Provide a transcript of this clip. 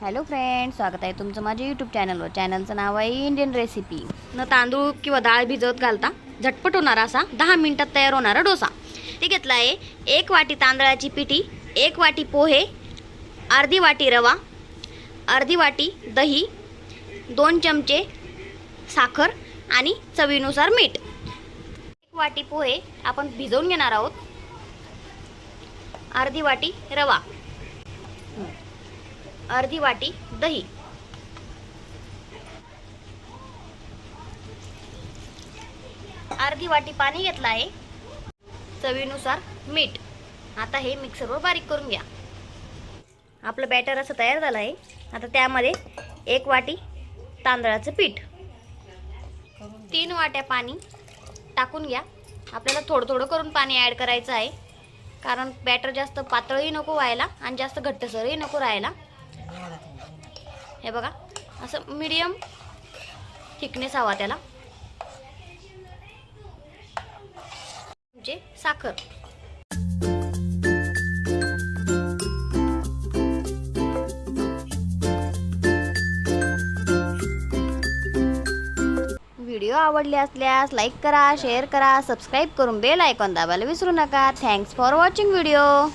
Hello friend स्वागत आहे तुमचं माझ्या यूट्यूब चॅनलवर चॅनलचं नाव आहे इंडियन रेसिपी न तांदूळ किंवा डाळ भिजवत घालता झटपट होणारा असा दहा मिनटात तयार होणारा डोसा. ते घेतला आहे एक वाटी तांदळाची पिठी एक वाटी पोहे अर्धी वाटी रवा अर्धी वाटी दही दोन चमचे साखर आणि चवीनुसार मीठ. एक वाटी पोहे आपण भिजवून घेणार आहोत. अर्धी वाटी रवा. अर्धी वाटी दही. अर्धी वाटी पाणी घेतलं आहे. चवीनुसार मीठ. आता हे मिक्सरवर बारीक करून घ्या. आपलं बॅटर असं तयार झालं आहे. आता त्यामध्ये एक वाटी तांदळाचं पीठ. तीन वाट्या पाणी टाकून घ्या. आपल्याला थोडं थोडं करून पाणी ॲड करायचं आहे. कारण बॅटर जास्त पातळही नको व्हायला आणि जास्त घट्टसरही नको राहायला. हे बघा असं मीडियम थिकनेस हवा त्याला. म्हणजे साखर. व्हिडिओ आवडले असल्यास लाईक करा शेअर करा सबस्क्राईब करून बेल आयकॉन दाबायला विसरू नका. Thanks for watching video